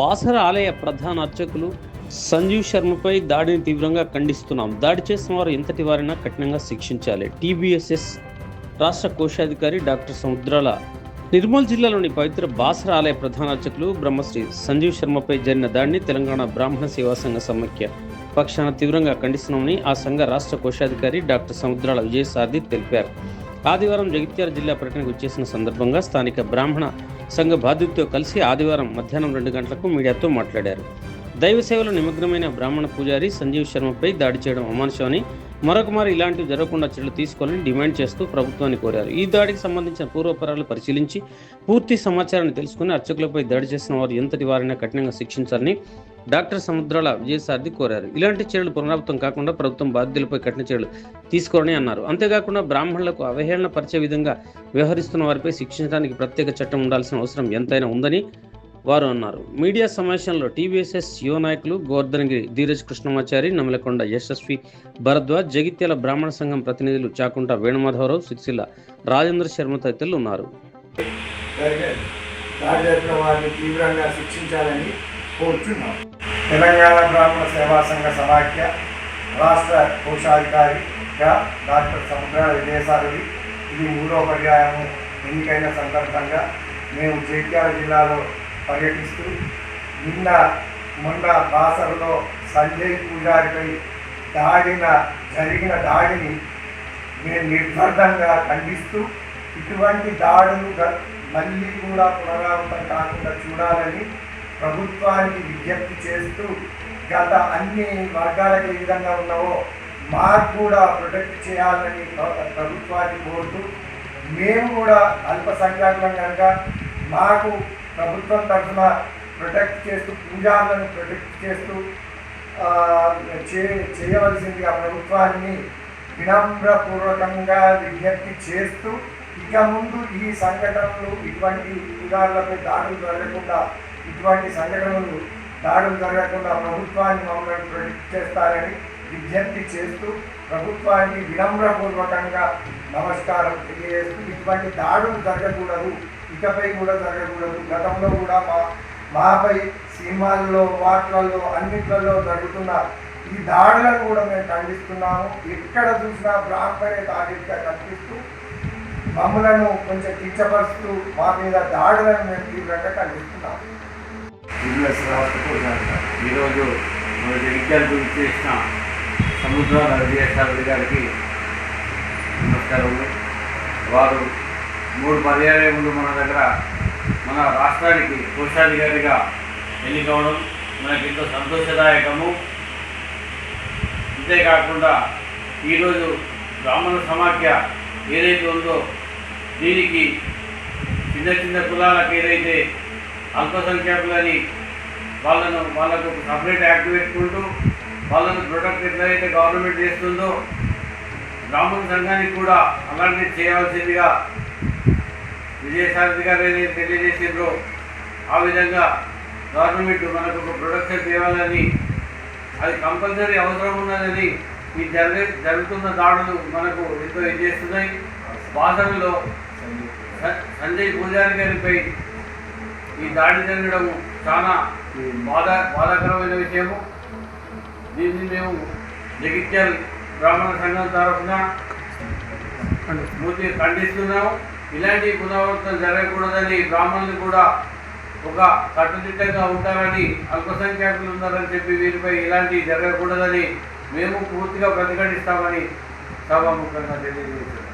బాసర ఆలయ ప్రధాన అర్చకులు సంజీవ్ శర్మపై దాడిని తీవ్రంగా ఖండిస్తున్నాం. దాడి చేసిన వారు ఎంతటి వారైనా కఠినంగా శిక్షించాలి. టీబీఎస్ఎస్ రాష్ట్ర కోశాధికారి డాక్టర్ సముద్రాల. నిర్మల్ జిల్లాలోని పవిత్ర బాసర ఆలయ ప్రధాన అర్చకులు బ్రహ్మశ్రీ సంజీవ్ శర్మపై జరిగిన దాడిని తెలంగాణ బ్రాహ్మణ సేవా సంఘ సమైక్య పక్షాన తీవ్రంగా ఖండిస్తున్నామని ఆ సంఘ రాష్ట్ర కోశాధికారి డాక్టర్ సముద్రాల విజయసారథి తెలిపారు. ఆదివారం జగిత్యాల జిల్లా పర్యటనకు వచ్చేసిన సందర్భంగా స్థానిక బ్రాహ్మణ సంఘ బాధ్యతతో కలిసి ఆదివారం మధ్యాహ్నం రెండు గంటలకు మీడియాతో మాట్లాడారు. దైవ సేవలో నిమగ్నమైన బ్రాహ్మణ పూజారి సంజీవ్ శర్మపై దాడి చేయడం అమానుషమని మరొకమారి ఇలాంటివి జరగకుండా చర్యలు తీసుకోవాలని డిమాండ్ చేస్తూ ప్రభుత్వాన్ని కోరారు. ఈ దాడికి సంబంధించిన పూర్వపరాలు పరిశీలించి పూర్తి సమాచారాన్ని తెలుసుకుని అర్చకులపై దాడి చేసిన వారు ఎంతటి వారైనా కఠినంగా శిక్షించాలని డాక్టర్ సముద్రాల విజయసారథి కోరారు. ఇలాంటి చర్యలు పునరావృతం కాకుండా ప్రభుత్వం బాధ్యులపై కఠిన చర్యలు తీసుకోవాలని అన్నారు. అంతేకాకుండా బ్రాహ్మణులకు అవహేళన పరిచే విధంగా వ్యవహరిస్తున్న వారిపై శిక్షించడానికి ప్రత్యేక చట్టం ఉండాల్సిన అవసరం ఎంతైనా ఉందని వారు అన్నారు. మీడియా సమావేశంలో టీవీఎస్ఎస్ యువ నాయకులు గోవర్ధనగిరి ధీరజ్ కృష్ణమాచారి నమలకొండ యశస్వి భరద్వాజ్ జగిత్యాల బ్రాహ్మణ సంఘం ప్రతినిధులు చాకుంట వేణుమాధవరావు సిరిసిల్ల రాజేంద్ర శర్మ తదితరులు ఉన్నారు. తీవ్రంగా శిక్షించాలని కోరుచున్నాం. తెలంగాణ బ్రాహ్మణ సేవా సంఘ సమాఖ్య రాష్ట్ర కోశాధికారిగా డాక్టర్ సముద్ర విజయసారథి ఇది మూడో పర్యాయము ఎన్నికైన సందర్భంగా మేము జగిత్యాల జిల్లాలో పర్యటిస్తూ నిన్న మొన్న బాసరలో సంజయ్ పూజారిపై దాడిన జరిగిన దాడిని మేము నిర్బంధంగా ఖండిస్తూ ఇటువంటి దాడులు మళ్ళీ కూడా పునరావృతం కాకుండా చూడాలని ప్రభుత్వానికి విజ్ఞప్తి చేస్తూ గత అన్ని వర్గాలకు ఏ విధంగా ఉన్నావో మాకు కూడా ప్రొటెక్ట్ చేయాలని ప్రభుత్వాన్ని కోరుతూ మేము కూడా అల్పసంఖ్యాకులం కనుక మాకు ప్రభుత్వం తరఫున ప్రొటెక్ట్ చేస్తూ పూజాలను ప్రొటెక్ట్ చేస్తూ ఆ, చేయవలసింది చేయవలసిందిగా ప్రభుత్వాన్ని వినమ్రపూర్వకంగా విజ్ఞప్తి చేస్తూ ఇక ముందు ఈ సంఘటనలు ఇటువంటి పూజార్లపై దాడులు జరగకుండా ఇటువంటి సంఘటనలు దాడులు జరగకుండా ప్రభుత్వాన్ని మమ్మల్ని ప్రొటెక్ట్ చేస్తారని విజ్ఞప్తి చేస్తూ ప్రభుత్వానికి వినమ్రపూర్వకంగా నమస్కారం తెలియజేస్తూ ఇటువంటి దాడులు జరగకూడదు ఇకపై కూడా జరగకూడదు. గతంలో కూడా మా మాపై సినిమాల్లో వాట్లలో అన్నిట్లలో జరుగుతున్న ఈ దాడులను కూడా మేము ఖండిస్తున్నాము. ఎక్కడ చూసినా బ్రాహ్మణే తాగిట్గా కనిపిస్తూ మమ్మలను కొంచెం కించపరుస్తూ మా మీద దాడులను మేము తీవ్రంగా ఖండిస్తున్నాము. బిజినెస్ రాష్ట్రకు ఈరోజు మన జగిత్యాల గురించి చేసిన సముద్రాల విజయసాగర్ గారికి నమస్కారములు వారు మూడు పర్యాయములు మన దగ్గర మన రాష్ట్రానికి కోశాధికారిగా ఎన్నికవడం మనకి ఎంతో సంతోషదాయకము. అంతేకాకుండా ఈరోజు బ్రాహ్మణ సమాఖ్య ఏదైతే ఉందో దీనికి చిన్న చిన్న కులాలకు ఏదైతే అల్పసంఖ్యాకులని వాళ్ళను వాళ్ళకు ఒక సపరేట్ యాక్ట్ పెట్టుకుంటూ వాళ్ళను ప్రొటెక్ట్ ఎట్లయితే గవర్నమెంట్ చేస్తుందో బ్రాహ్మణ సంఘానికి కూడా అలాంటిది చేయవలసిందిగా విజయసారథి గారు ఏదైతే తెలియజేసిండ్రో ఆ విధంగా గవర్నమెంట్ మనకు ఒక ప్రొడక్షన్ తేవాలని అది కంపల్సరీ అవసరం ఉన్నదని ఈ జరిగే జరుగుతున్న దాడులు మనకు ఎంతో ఇది చేస్తున్నాయి. స- సంజయ్. పూజారి గారిపై ఈ దాడి జరగడం చాలా బాధ బాధాకరమైన విషయము. దీన్ని మేము జగిత్యాల బ్రాహ్మణ సంఘం తరఫున పూర్తిగా ఖండిస్తున్నాము. ఇలాంటి పునరావృతం జరగకూడదని బ్రాహ్మణులు కూడా ఒక కట్టుదిట్టంగా ఉంటారని అల్పసంఖ్యాకులు ఉన్నారని చెప్పి వీరిపై ఇలాంటి జరగకూడదని మేము పూర్తిగా ప్రతిఘటిస్తామని సభాముఖంగా తెలియజేస్తున్నాం.